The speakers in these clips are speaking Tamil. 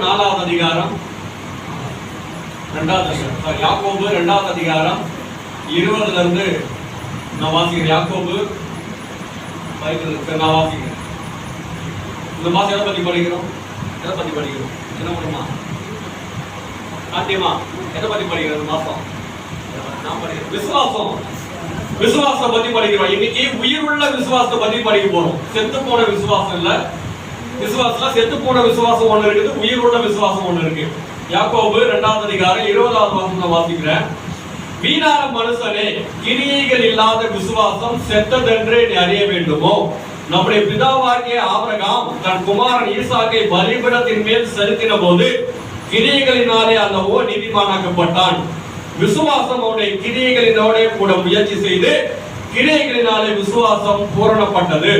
நாலாவது அதிகாரம். ரெண்டாவது யாக்கோபு ரெண்டாவது அதிகாரம். இருபதுல இருந்து நான் வாசிக்கிறேன். யாக்கோபு பைபிள் நான் வாசிக்கிறேன். இந்த மாசம் எதை பத்தி படிக்கிறோம்? எதை பத்தி படிக்கிறோம்? என்ன பண்ணுமா சாத்தியமா? எதை பத்தி படிக்கிறோம் இந்த மாசம் நான் படிக்கிறேன். விசுவாசம். விசுவாசத்தை பத்தி படிக்கிறோம். இன்னைக்கு உயிருள்ள விசுவாசத்தை பத்தி படிக்க போறோம். செத்து போன விசுவாசம் இல்லை. விசுவாசத்துல செத்து போன விசுவாசம் ஒண்ணு இருக்குது உயிருள்ள விசுவாசம் ஒண்ணு இருக்கு. யாக்கோபு இரண்டாவது அதிகாரம் இருபதாவது வசனம் வாசிக்கிறேன். வீணான மனுஷனே கிரியைகள் இல்லாத விசுவாசம் செத்ததென்று நீ அறிய வேண்டுமோ? நம்முடைய பிதாவாகிய ஆபரகாம் தன் குமாரன் ஈசாக்கை பலிபீடத்தின் மேல் செலுத்தின போது கிரியைகளினாலே அல்லவோ நீதிமானாக்கப்பட்டான். விசுவாசம் அவனுடைய கிரியைகளினோட கூட முயற்சி செய்து கிரியைகளினாலே விசுவாசம் பூரணப்பட்டது.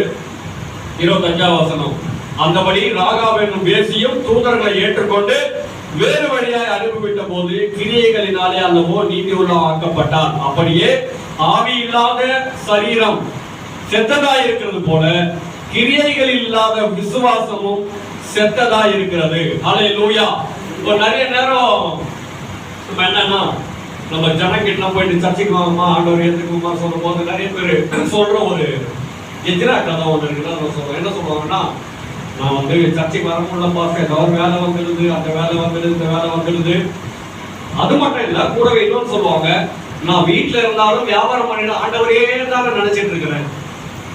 இருபத்தஞ்சாம் வசனம். அந்தபடி ராகாவ் என்னும் வேசியும் தூதர்களை ஏற்றுக்கொண்டு வேறு வழியாய் அனுப்பிவிட்ட போது கிரியைகளினாலே அல்லவோ நீதி ஆக்கப்பட்டார் அப்படியே ஆவி இல்லாத சரீரம் செத்ததாய் இருக்கிறது போல கிரியைகள் இல்லாத விசுவாசமும் செத்ததா இருக்கிறது. அலை லூயா இப்போ நிறைய நேரம் நம்ம என்னன்னா நம்ம ஜனங்கிட்ட போயிட்டு சர்ச்சைக்கு வாங்கம்மா ஆண்டவர் ஏத்துக்குமா சொல்லும் போது நிறைய பேர் சொல்ற ஒரு எதிராக கதை ஒன்று இருக்குல்ல சொல்றோம். என்ன சொல்லுவாங்கன்னா நான் வந்து சர்ச்சைக்கு வர முடியல பார்த்தேன் ஏதோ ஒரு வேலை வந்துடுது அந்த வேலை வந்துடுது இந்த வேலை வந்துடுது. அது மட்டும் இல்லை கூடவே இன்னொன்னு சொல்லுவாங்க நான் வீட்டில் இருந்தாலும் வியாபாரம் பண்ணிட்டு ஆண்டவரே தான் நினைச்சிட்டு இருக்கிறேன்.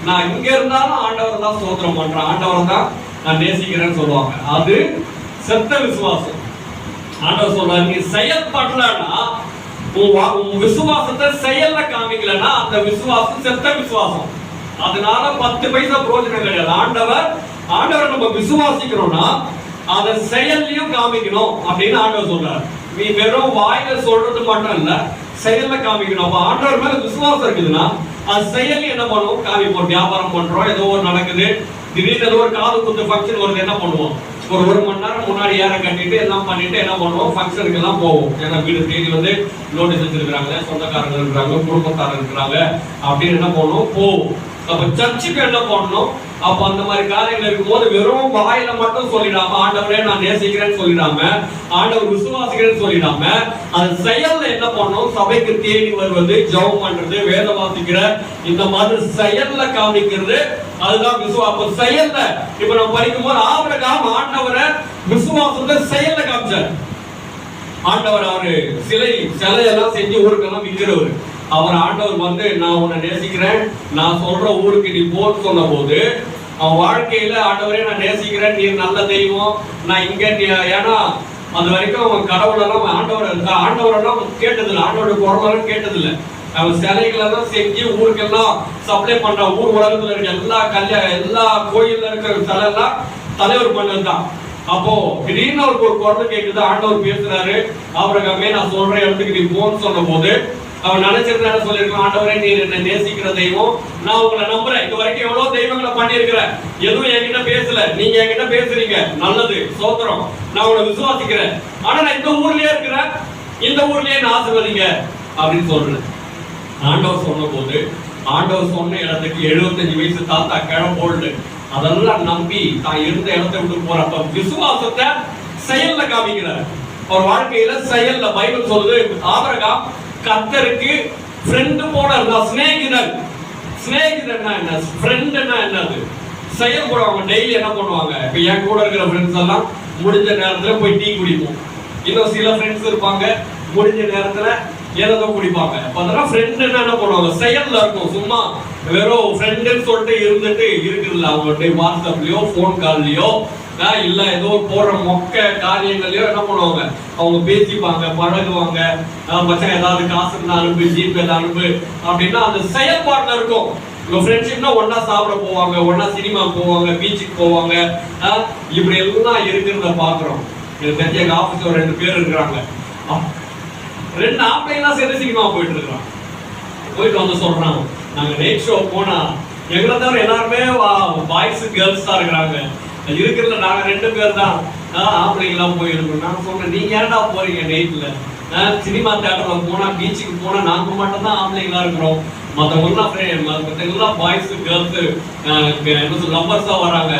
நான் இங்க இருந்தாலும் ஆண்டவர் தான் சோதனம் பண்றேன் ஆண்டவர் தான் நான் நேசிக்கிறேன்னு சொல்லுவாங்க. அது செத்த விசுவாசம். ஆண்டவர் சொல்றாரு நீ செயல்படலன்னா உன் உன் விசுவாசத்தை செயல்ல காமிக்கலன்னா அந்த விசுவாசம் செத்த விசுவாசம். அதனால பத்து பைசா பிரோஜனம் கிடையாது. ஆண்டவர் ஆண்டவர் நம்ம விசுவாசிக்கிறோம்னா அதை செயல்லையும் காமிக்கணும் அப்படின்னு ஆண்டவர் சொல்றாரு. நீ வெறும் வாயில சொல்றது மட்டும் இல்ல செயல்ல காமிக்கணும். அப்ப ஆண்டவர் மேல விசுவாசம் இருக்குதுன்னா அது செயல் என்ன பண்ணுவோம்? காமிப்போம். வியாபாரம் பண்றோம் ஏதோ ஒரு நடக்குது. திடீர்னு ஏதோ ஒரு காது குத்து ஃபங்க்ஷன் வருது என்ன பண்ணுவோம்? ஒரு ஒரு மணி நேரம் முன்னாடி ஏற கட்டிட்டு எல்லாம் பண்ணிட்டு என்ன பண்ணுவோம்? ஃபங்க்ஷனுக்கு எல்லாம் போவோம். ஏன்னா வீடு தேடி வந்து நோட்டீஸ் வச்சிருக்கிறாங்க சொந்தக்காரங்க இருக்கிறாங்க குடும்பத்தாரங்க இருக்கிறாங்க அப்படின்னு என்ன பண்ணுவோம்? போவோம். அப்ப சர்ச்சுக்கு என்ன பண்ணணும்? அப்ப அந்த மாதிரி காரியங்கள் இருக்கும்போது வெறும் வாயில மட்டும் சொல்லிடாம ஆண்டவரே நான் நேசிக்கிறேன்னு சொல்லிடாம ஆண்டவர் விசுவாசிக்கிறேன்னு சொல்லிடாம அது செயல்ல என்ன பண்ணணும் சபைக்கு தேடி வருவது ஜெபம் பண்றது வேத வாசிக்கிற இந்த மாதிரி செயல்ல காமிக்கிறது அதுதான் விசுவாசம் செயல்ல இப்ப நம்ம படிக்கும் போது ஆபிரகாம் ஆண்டவரை விசுவாசத்தை செயல்ல காமிச்சார். ஆண்டவர் அவரு சிலை சிலையெல்லாம் செஞ்சு ஊருக்கெல்லாம் விற்கிறவர் அவர் ஆண்டவர் வந்து நான் உன்னை நேசிக்கிறேன். நான் சொல்ற ஊருக்கு நீ போன்னு சொன்ன போது அவன் வாழ்க்கையில ஆண்டவரே நான் நேசிக்கிறேன். நீ நல்ல தெய்வம். நான் இங்க நீ- ஏன்னா அது வரைக்கும் அவன் கடவுளெல்லாம் ஆண்டவர் ஆண்டவரெல்லாம் கேட்டதில்லை. ஆண்டவருடைய குரலெல்லாம் கேட்டதில்லை. அவன் சிலைகளெல்லாம் செஞ்சு ஊருக்கெல்லாம் சப்ளை பண்ற ஊர் உலகத்துல இருக்க எல்லா கல்யாணம் எல்லா கோயில்ல இருக்கிற சிலை எல்லாம் தலைவர் பண்ணது தான் அப்போ திடீர்னு அவருக்கு ஒரு குரல் கேக்குது ஆண்டவர் பேசுறாரு. அவருக்கு நான் சொல்ற இடத்துக்கு நீ போன்னு சொன்ன போது அவன் நினைச்சிருந்தா என்ன சொல்லிருக்கான் ஆண்டவரே நீ என்ன நேசிக்கிற தெய்வம். நான் உங்களை நம்புறேன். இது வரைக்கும் எவ்வளவு தெய்வங்களை பண்ணியிருக்கிறேன். எதுவும் என்கிட்ட பேசல. நீங்க என்கிட்ட பேசுறீங்க. நல்லது சோத்திரம். நான் உங்களை விசுவாசிக்கிறேன். ஆனா நான் இந்த ஊர்லயே இருக்கிறேன். இந்த ஊர்லயே நான் ஆசிர்வதிங்க. அப்படின்னு சொல்றேன். ஆண்டவர் சொன்ன போது ஆண்டவர் சொன்ன இடத்துக்கு 75 வயசு தாத்தா கிழம்போல்டு அதெல்லாம் நம்பி தான் இருந்த இடத்த விட்டு போறப்ப விசுவாசத்தை செயல்ல காமிக்கிறார். அவர் வாழ்க்கையில செயல்ல பைபிள் சொல்லுது ஆபிரகாம் கத்தருக்கு ஃப்ரெண்டு போல இருந்தா சிநேகிதன். சிநேகிதன்னா என்ன? ஃப்ரெண்டுன்னா என்னது? செயல்படுவாங்க டெய்லி என்ன பண்ணுவாங்க? இப்ப என் கூட இருக்கிற ஃப்ரெண்ட்ஸ் எல்லாம் முடிஞ்ச நேரத்துல போய் டீ குடிப்போம். இன்னும் சில ஃப்ரெண்ட்ஸ் இருப்பாங்க. முடிஞ்ச நேரத்துல ஏதோ குடிப்பாங்க. பார்த்தோம்னா ஃப்ரெண்டுன்னா ஃப்ரெண்ட் என்ன பண்ணுவாங்க? செயல்ல இருக்கும். சும்மா வெறும் ஃப்ரெண்டுன்னு சொல்லிட்டு இருந்துட்டு இருக்குதுல்ல அவங்களுடைய வாட்ஸ்அப்லயோ ஃபோன் கால்லயோ இல்ல ஏதோ போடுற மொக்க காரியங்களையோ என்ன பண்ணுவாங்க? அவங்க பேசிப்பாங்க பழகுவாங்க. பச்சனை மச்சான் ஏதாவது காசு இருந்தா அனுப்பு ஜிபே அனுப்பு அப்படின்னா அந்த செயல்பாட்டுல இருக்கும். உங்க ஃப்ரெண்ட்ஷிப்னா ஒன்றா சாப்பிட போவாங்க ஒன்றா சினிமா போவாங்க பீச்சுக்கு போவாங்க. இப்படி எல்லாம் இருக்கிறத பாக்குறோம். இது தெரிஞ்ச எங்க ஆபீஸ்ல ரெண்டு பேர் இருக்கிறாங்க. ரெண்டு ஆம்பளைலாம் சேர்ந்து சினிமா போயிட்டு இருக்கிறான் போயிட்டு வந்து சொல்கிறாங்க நாங்க நைட் ஷோ போனா எங்களை தவிர எல்லாருமே பாய்ஸ் கேர்ள்ஸ் தான் இருக்கிறாங்க. இருக்கிறதுல நாங்க ரெண்டு பேர் தான் ஆம்பளைங்களாம் போயிருக்கோம். நான் சொன்னேன் நீங்க ஏன்டா போறீங்க நைட்ல சினிமா தேட்டர்ல போனா பீச்சுக்கு போனா நாங்க மட்டும் தான் ஆம்பளைங்களா இருக்கிறோம். மத்தவங்க எல்லாம் பாய்ஸ் கேர்ள்ஸ் என்ன சொல்ல லவ்வர்ஸா வராங்க.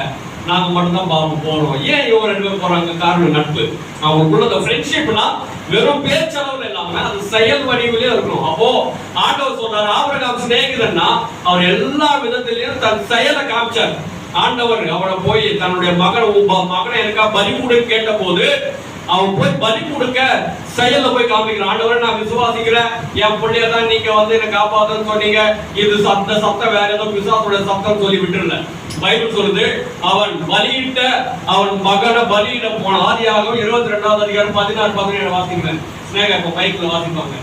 நாங்க மட்டும்தான் பாவம் போறோம். ஏன் இவங்க ரெண்டு பேரும் போறாங்க? காரணம் நட்பு. அவங்களுக்குள்ள அந்த ஃப்ரெண்ட்ஷிப்னா வெறும் பேச்சளவுல இல்லாம அது செயல் வடிவிலே இருக்கணும். அப்போ ஆண்டவர் சொன்னார் ஆபரகாம் சிநேகிதன்னா அவர் எல்லா விதத்திலையும் தன் செயலை காமிச்சார். ஆண்டவர் அவரை போய் தன்னுடைய மகன் மகனை எனக்கா பலி கொடு கேட்ட போது அவன் போய் பலி கொடுக்க செயல்ல போய் காமிக்கிறான். ஆண்டவரை நான் விசுவாசிக்கிறேன். என் பிள்ளைய தான் நீங்க வந்து என்ன காப்பாத்துன்னு சொன்னீங்க. இது சத்த சத்தம் வேற ஏதோ விசுவாசோட சத்தம் சொல்லி விட்டுருல பைபிள் சொல்லுது அவன் பலியிட்ட அவன் மகனை பலியிட போன ஆதியாகவும் இருபத்தி ரெண்டாவது அதிகாரம் பதினாறு பதினேழு வாசிங்க ஸ்னேகா இப்ப பைக்ல வாசிப்பாங்க.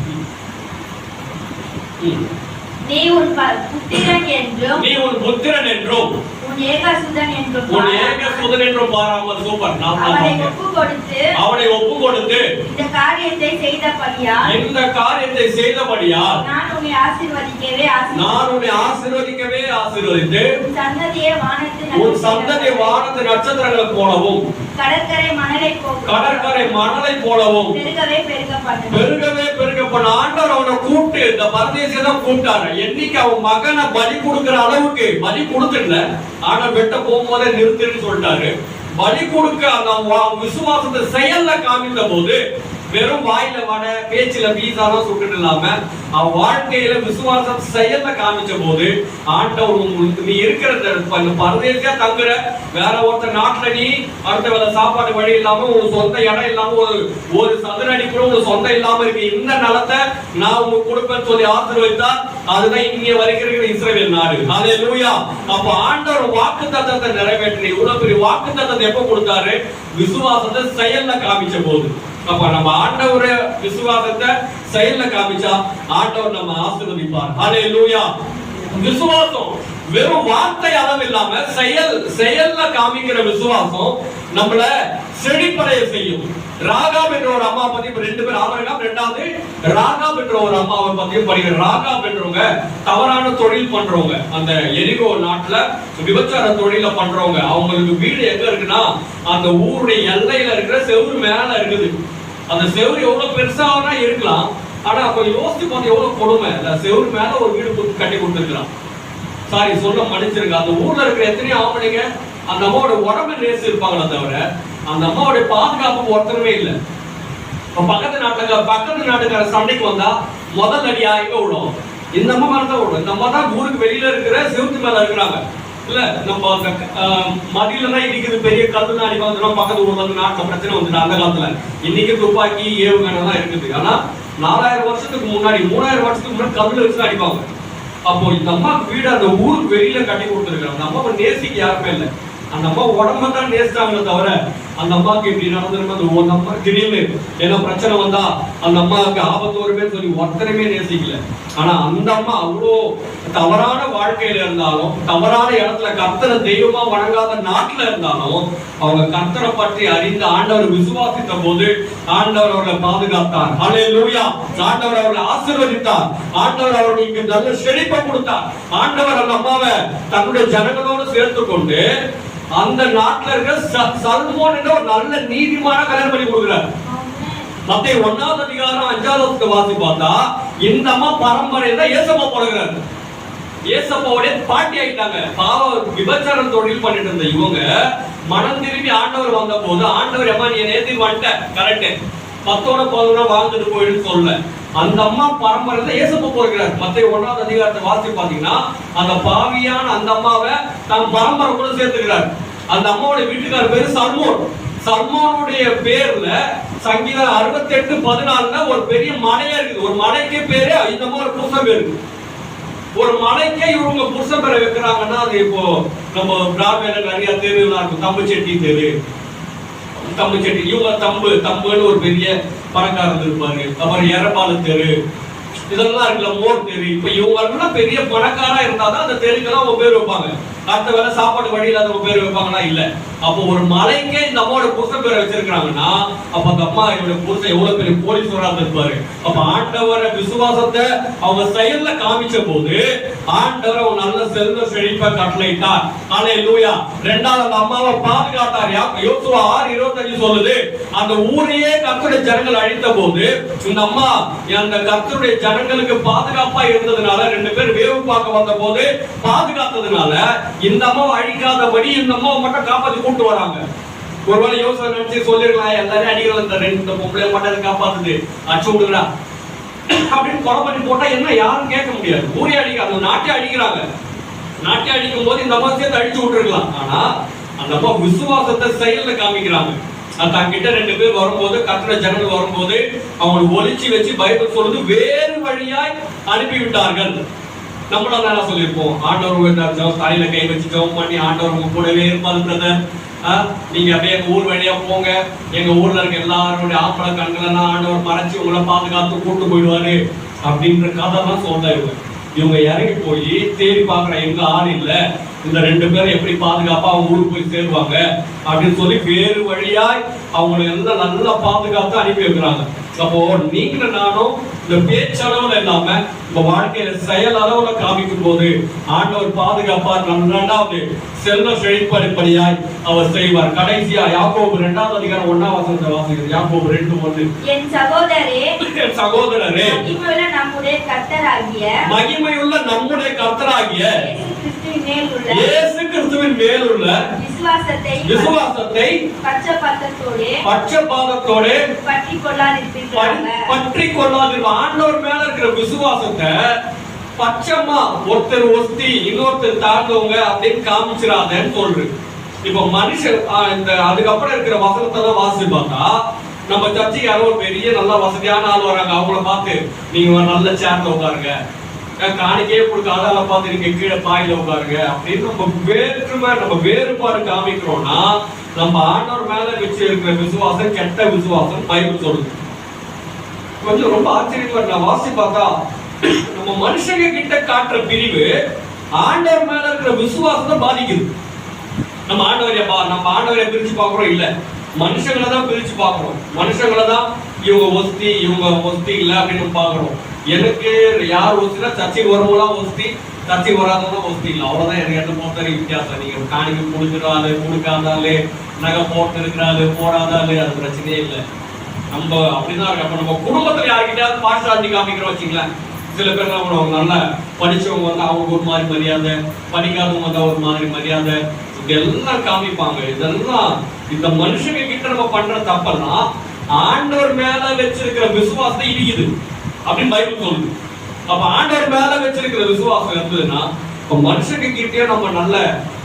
நீ உன் புத்திரன் என்றும் நீ உன் புத்திரன் என்றும் உன் ஏக சுதன் என்றும் பாராமல் சூப்பர் அவனை பார்த்தேன். ஒப்பு கொடுத்து அவனை ஒப்பு கொடுத்து இந்த காரியத்தை செய்தபடியால் இந்த காரியத்தை செய்தபடியால் நான் உன்னை ஆசீர்வதிக்கவே நான் உன்னை. ஆசீர்வதிக்கவே ஆசீர்வதித்து சந்ததியை வானத்து உன் சந்ததி வானத்து நட்சத்திரங்கள் போலவும் கடற்கரை மணலை கடற்கரை மணலை போலவும் பெருகவே பெருகப்பட்டது பெருகவே பெருக பண்ண ஆண்டவர் அவனை கூப்பிட்டு இந்த பரதேசியை தான் கூப்பிட்டாரு. என்னைக்கு அவன் மகனை பலி கொடுக்கிற அளவுக்கு பலி கொடுத்துடல ஆனா வெட்ட போகும்போதே நிறுத்துன்னு சொல்லிட்டாரு. பலி கொடுக்க அந்த விசுவாசத்தை செயல்ல காமித்த போது வெறும் வாயில வட பேச்சுல பீஸாலாம் சுட்டுட்டு இல்லாம அவன் வாழ்க்கையில விசுவாசம் செயல்ல காமிச்ச போது ஆண்டவர் உங்களுக்கு நீ இருக்கிற அந்த பரதேசியா தங்குற வேற ஒருத்தர் நாட்டுல நீ அடுத்த வேலை சாப்பாடு வழி இல்லாம உனக்கு சொந்த இடம் இல்லாம ஒரு ஒரு சதுர அடி கூட ஒரு சொந்தம் இல்லாம இருக்கு. இந்த நிலத்தை நான் உங்களுக்கு கொடுப்பேன்னு சொல்லி ஆசீர்வதித்தா அதுதான் இங்க வருகிற இஸ்ரேல் நாடு. அதே லூயா அப்ப ஆண்டவர் வாக்கு தத்தத்தை நிறைவேற்றி இவ்வளவு பெரிய வாக்கு தத்தத்தை எப்ப கொடுத்தாரு? விசுவாசத்தை செயல்ல காமிச்ச போது. அப்ப நம்ம ஆண்டவர விசுவாசத்தை செயல்ல காமிச்சா ஆண்டவர் நம்ம ஆசீர்வதிப்பார். அதே லூயா விசுவாசம் வெறும் வார்த்தை அளவு இல்லாம செயல் செயல்ல காமிக்கிற விசுவாசம் நம்மள செழிப்படைய செய்யும். ராகாப் என்ற ஒரு அம்மா பத்தி இப்ப ரெண்டு பேர் ஆபரகாம் ரெண்டாவது ராகாப் என்ற ஒரு அம்மாவை பத்தியும் படிக்கிற ராகாப் என்றவங்க தவறான தொழில் பண்றவங்க. அந்த எரிகோ நாட்டுல விபச்சார தொழில பண்றவங்க. அவங்களுக்கு வீடு எங்க இருக்குன்னா அந்த ஊருடைய எல்லையில இருக்கிற செவுரு மேல இருக்குது. அந்த செவுரு எவ்வளவு பெருசா வேணா இருக்கலாம். ஆனா கொஞ்சம் யோசிச்சு பார்த்து எவ்வளவு கொடுமை. அந்த செவுரு மேல ஒரு வீடு கொடுத்து- கட்டி கொடுத்துருக்கலாம் சாரி சொல்ல மன்னிச்சிருங்க. அந்த ஊர்ல இருக்கிற எத்தனையோ ஆம்பளைங்க அந்த அம்மாவோட உடம்பு நேசி இருப்பாங்களே தவிர அந்த அம்மாவோட பாதுகாப்பு ஒருத்தருமே இல்லை. இப்போ பக்கத்து நாட்டுல பக்கத்து நாட்டுக்கார சண்டைக்கு வந்தா முதல் அடியா எங்க விடும் இந்த அம்மா மேலதான் விடும் இந்த அம்மா தான் ஊருக்கு வெளியில இருக்கிற செவத்து மேல இருக்கிறாங்க. இல்ல நம்ம ஆஹ், மதியில தான் இன்னைக்கு பெரிய கல்லு அடி வந்துடும் பக்கத்து ஊர்ல இருந்து நாட்டுல பிரச்சனை வந்துடும் அந்த காலத்துல. இன்னைக்கு துப்பாக்கி ஏவுகணை தான் இருக்குது. ஆனா நாலாயிரம் வருஷத்துக்கு முன்னாடி மூணாயிரம் வருஷத்துக்கு முன்னாடி கல்லுல வச்சு தான் அடிப்பாங்க. அப்போ இந்த அம்மாவுக்கு வீடு அந்த ஊருக்கு வெளியில கட்டி கொடுத்துருக்காங்க அந்த அம்மாவை நேசிக்க யாருமே இல்லை. அந்த அம்மா உடம்ப தான் நேசிட்டாங்களே தவிர அந்த அம்மாவுக்கு இப்படி நடந்திருக்கும் அந்த ஒரு அம்மா திடீர்னு ஏதோ பிரச்சனை வந்தா அந்த அம்மாவுக்கு ஆபத்து வருமே சொல்லி ஒருத்தருமே நேசிக்கல. ஆனா அந்த அம்மா அவ்வளோ தவறான வாழ்க்கையில இருந்தாலும் தவறான இடத்துல கர்த்தரை தெய்வமா வணங்காத நாட்டுல இருந்தாலும் அவங்க கர்த்தரை பற்றி அறிந்து ஆண்டவர் விசுவாசித்த போது ஆண்டவர் அவர்களை பாதுகாத்தார். ஹalleluya ஆண்டவர் அவர்களை ஆசீர்வதித்தார். ஆண்டவர் அவர்களுக்கு நல்ல செழிப்பை கொடுத்தார். ஆண்டவர் அந்த அம்மாவை தன்னுடைய ஜனங்களோடு சேர்த்து கொண்டு அந்த நாட்டில் இருக்கிற ச- சல்மோன் என்ற ஒரு நல்ல நீதிமான கல்யாணம் பண்ணி கொடுக்கிறார். மத்திய ஒன்னாவது அதிகாரம் அஞ்சாவது வாசி பார்த்தா இந்த அம்மா பரம்பரையில ஏசப்பா போடுகிறாரு ஏசப்பாவுடைய பாட்டி ஆயிட்டாங்க. பாவ விபச்சாரம் தொழில் பண்ணிட்டு இருந்த இவங்க மனம் திரும்பி ஆண்டவர் வந்த போது ஆண்டவர் அம்மா நீ நேத்தி வந்துட்ட. கரெக்ட் பத்தோட பதினோட வாழ்ந்துட்டு போயிடுன்னு சொல்ல. அந்த அம்மா பரம்பரையில ஏசப்பா போகிறார் மத்திய ஒன்றாவது அதிகாரத்தை வாசி பாத்தீங்கன்னா அந்த பாவியான அந்த அம்மாவை தன் பரம்பரை கூட சேர்த்துக்கிறார். அந்த அம்மாவோட வீட்டுக்கார பேரு சல்மோன். சல்மானுடைய பேர்ல சங்கீதம் அறுபத்தி எட்டு பதினாலுல ஒரு பெரிய மலையா இருக்குது. ஒரு மலைக்கே பேரு இந்த மாதிரி ஒரு புருஷன் பேரு ஒரு மலைக்கே இவங்க புருஷன் பேரை வைக்கிறாங்கன்னா அது இப்போ நம்ம பிராட்வேல நிறைய தெருலாம் இருக்கும். தம்புச்செட்டி தெரு தம்புச்செட்டி இவங்க தம்பு தம்புன்னு ஒரு பெரிய பணக்காரர் இருப்பாரு. அப்புறம் எரப்பால தெரு. இதெல்லாம் இருக்குல்ல மோர் தெரு. இப்ப இவங்க பெரிய பணக்காரா இருந்தாதான் அந்த தெருக்கெல்லாம் அவங்க பேர் வைப்பாங்க. அடுத்த வேலை சாப்பாடு வழி இல்லாத பேர் வைப்பாங்கன்னா இல்ல. அப்போ ஒரு மலைக்கே இந்த அம்மாவோட புருஷன் பேரை வச்சிருக்காங்கன்னா அப்ப அந்த அம்மா இவருடைய புருஷன் எவ்வளவு பெரிய கோடீஸ்வரா இருப்பாரு அப்ப ஆண்டவர விசுவாசத்தை அவங்க செயல்ல காமிச்ச போது ஆண்டவர் அவன் நல்ல செல்வ செழிப்பை கட்டளையிட்டார். ஆலே லூயா ரெண்டாவது அந்த அம்மாவை பாதுகாத்தார். யோசுவா ஆறு இருபத்தஞ்சு சொல்லுது. அந்த ஊரையே கத்துடைய ஜனங்கள் அழித்த போது இந்த அம்மா அந்த கத்துடைய ஜனங்களுக்கு பாதுகாப்பா இருந்ததுனால ரெண்டு பேர் வேவு பார்க்க வந்த போது பாதுகாத்ததுனால இன்னமும் அழிக்காதபடி இந்த மட்டும் காப்பாத்தி கூட்டு வராங்க. ஒருவேளை யோசனை நினைச்சு சொல்லிருக்கலாம். எல்லாரும் அடிகள் இந்த ரெண்டு பொம்பளை மட்டும் காப்பாத்துது? அச்சு விடுங்கடா. அப்படின்னு கொலை பண்ணி போட்டா என்ன? யாரும் கேட்க முடியாது. ஊரே அடிக்கிறாங்க நாட்டை அடிக்கிறாங்க நாட்டை அடிக்கும் போது இந்த அம்மா சேர்த்து அடிச்சு விட்டுருக்கலாம். ஆனா அந்த அம்மா விசுவாசத்தை செயல்ல காமிக்கிறாங்க. அது தங்கிட்ட ரெண்டு பேர் வரும்போது கத்திர ஜனங்கள் வரும்போது அவங்களை ஒழிச்சு வச்சு பைபிள் சொல்றது வேறு வழியாய் அனுப்பிவிட்டார்கள். நம்மளும் தானே சொல்லியிருப்போம். ஆண்டவர் இந்த தலையில கை வச்சு ஜவம் பண்ணி ஆண்டவர் உங்க கூடவே இருப்பாரு பிரதர் நீங்க அப்படியே எங்க ஊர் வழியா போங்க. எங்க ஊர்ல இருக்க எல்லாருடைய ஆப்பள கண்களெல்லாம் ஆண்டவர் மறைச்சு உங்களை பாதுகாத்து கூட்டு போயிடுவாரு அப்படின்ற கதை தான் சொல்ல இவங்க. இவங்க இறங்கி போய் தேடி பாக்குற எங்க ஆள் இல்ல. இந்த ரெண்டு பேரும் எப்படி பாதுகாப்பா அவங்க ஊருக்கு போய் சேருவாங்க அப்படின்னு சொல்லி வேறு வழியாய் அவங்களை எல்லாம் நல்லா பாதுகாத்து அனுப்பி வைக்கிறாங்க. அப்போ நீங்களும் நானும் இந்த பேச்சளவுல இல்லாம உங்க வாழ்க்கையில செயல் அளவுல காமிக்கும் போது ஆண்டவர் பாதுகாப்பா ரெண்டாவது செல்வ செழிப்படிப்படியாய் அவர் செய்வார். கடைசியா யாக்கோபு இரண்டாவது அதிகாரம் ஒன்னாம் வசனத்தை வாசிக்கிறது. யாக்கோபு ரெண்டு ஒன்று. என் சகோதரரே என் சகோதரரே மகிமையுள்ள நம்முடைய கர்த்தராகிய மகிமையுள்ள நம்முடைய கர்த்தராகிய இயேசு கிறிஸ்துவின் மேலுள்ள விசுவாசத்தை விசுவாசத்தை பட்சபாதத்தோடு பற்றி கொள்ளாதிருப்பீர்களாக பற்றி கொள்ளாது ஆண்டவர் மேல இருக்கிற விசுவாசத்தை பச்சமா ஒருத்தர் ஒஸ்தி இன்னொருத்தர் தாழ்ந்தவங்க அப்படின்னு காமிச்சிடாதேன்னு சொல்றது. இப்ப மனுஷன் இந்த அதுக்கப்புறம் இருக்கிற வசனத்தை தான் வாசி பார்த்தா நம்ம சர்ச்சைக்கு யாரோ ஒரு பெரிய நல்ல வசதியான ஆள் வராங்க. அவங்கள பார்த்து நீங்க நல்ல சேர்ல உட்காருங்க. காணிக்கையே கொடுக்க அதால பார்த்து நீங்க கீழே பாயில உட்காருங்க. அப்படின்னு நம்ம வேற்றுமை நம்ம வேறுபாடு காமிக்கிறோம்னா நம்ம ஆண்டவர் மேல வச்சு இருக்கிற விசுவாசம் கெட்ட விசுவாசம் பைபிள் சொல்லுது. கொஞ்சம் ரொம்ப ஆச்சரியமா நான் வாசி பார்த்தா நம்ம மனுஷங்க கிட்ட காட்டுற பிரிவு ஆண்டவர் மேல இருக்கிற விசுவாசத்தை பாதிக்குது. நம்ம ஆண்டவரை பா நம்ம ஆண்டவரை பிரிச்சு பார்க்கறோம்? இல்ல. மனுஷங்களை தான் பிரிச்சு பார்க்கறோம். மனுஷங்களை தான் இவங்க ஒஸ்தி இவங்க ஒஸ்தி இல்ல அப்படின்னு பாக்குறோம் எனக்கு யார் ஒஸ்தினா சர்ச்சைக்கு வரவங்களாம் ஒஸ்தி சர்ச்சைக்கு வராதவங்க ஒஸ்தி இல்லை. அவ்வளவுதான். எனக்கு என்ன பொறுத்த வரைக்கும் வித்தியாசம். நீங்க காணிக்கு கொடுக்குறாரு கொடுக்காதாலே நகை போட்டு இருக்கிறாரு போடாதாலு அது பிரச்சனையே இல்லை. நம்ம அப்படிதான் இருக்கு அப்ப நம்ம குடும்பத்துல யாருக்கிட்டயாவது பாஸ்டாஜி காமிக்கிறோம் வச்சுங்களேன் சில பேர் என்ன பண்ணுவாங்க நல்லா படித்தவங்க வந்து அவங்க ஒரு மாதிரி மரியாதை படிக்காதவங்க வந்து ஒரு மாதிரி மரியாதை இதெல்லாம் காமிப்பாங்க. இதெல்லாம் இந்த மனுஷங்க கிட்ட நம்ம பண்ற தப்பெல்லாம் ஆண்டவர் மேல வச்சிருக்கிற விசுவாசத்தை இடிக்குது. அப்படின்னு பைபிள் சொல்லுது. அப்ப ஆண்டவர் மேல வச்சிருக்கிற விசுவாசம் இருந்ததுன்னா இப்போ மனுஷங்க கிட்டே நம்ம நல்ல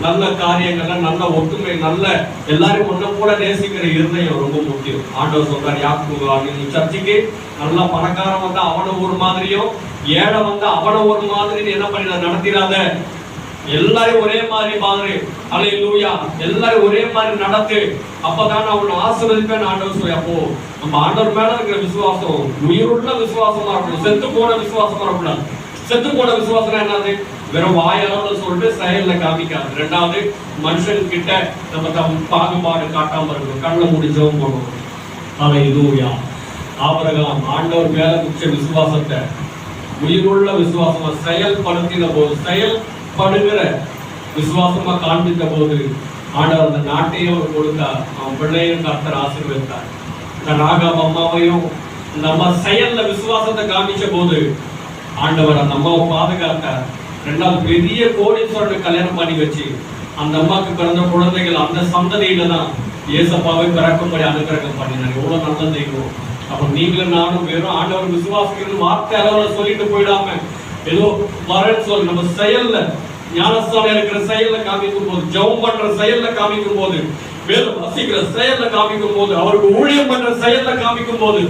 நல்ல காரியங்கள்ல நல்ல ஒற்றுமை நல்ல எல்லாரும் ஒண்ணு கூட நேசிக்கிற இருதயம் ரொம்ப முக்கியம். ஆண்டவர் சொல்றாரு யாக்கு நீ சர்ச்சைக்கு நல்ல பணக்காரன் வந்து அவனை ஒரு மாதிரியும் ஏழை வந்து அவனை ஒரு மாதிரி என்ன பண்ணி நடத்திடாத. எல்லாரும் ஒரே மாதிரி மாதிரி அலை லூயா எல்லாரும் ஒரே மாதிரி நடத்து. அப்பதான் நான் உன்னை ஆசீர்வதிப்பேன் ஆண்டவர் சொல்லி அப்போ நம்ம ஆண்டவர் மேல இருக்கிற விசுவாசம் உயிருள்ள விசுவாசமா இருக்கணும். செத்து போன விசுவாசமா இருக்கக்கூடாது. செத்து போன விசுவாசம் என்னது? வெறும் வாயால சொல்லிட்டு செயல்ல காமிக்காது ரெண்டாவது மனுஷன் கிட்ட நம்ம தம் பாகுபாடு காட்டாம இருக்கணும். கண்ணை முடிஞ்சவும் போகணும் இதுவும் லூயா ஆபரகம் ஆண்டவர் மேல வச்ச விசுவாசத்தை உயிருள்ள விசுவாசமா செயல்படுத்தின போது செயல்படுகிற விசுவாசமா காண்பித்த போது ஆண்டவர் அந்த நாட்டையும் அவர் கொடுத்தார். அவன் பிள்ளையும் கர்த்தர் ஆசீர்வதித்தார். இந்த ராகாப் அம்மாவையும் நம்ம செயலில் செயல்ல விசுவாசத்தை காமிச்ச போது ஆண்டவர் அந்த அம்மாவை பாதுகாத்தார். ரெண்டாவது பெரிய கோடீஸ்வரனை கல்யாணம் பண்ணி வச்சு அந்த அம்மாவுக்கு பிறந்த குழந்தைகள் அந்த சந்ததியில தான் ஏசப்பாவை பிறக்கும்படி அனுகிரகம் பண்ணினார் எவ்வளோ நல்ல தெய்வம். அப்போ நீங்களும் நானும் வெறும் ஆண்டவர் விசுவாசிக்கிறது வார்த்தை அளவில் சொல்லிட்டு போயிடாம ஏதோ வரேன்னு சொல்லி நம்ம செயல்ல ஞானஸ்தானம் இருக்கிற செயல்ல காமிக்கும் போது ஜெபம் பண்ற செயல்ல காமிக்கும் போது வேதம் வசிக்கிற செயல்ல காமிக்கும் போது அவருக்கு ஊழியம் பண்ற செயல்ல காமிக்கும் போது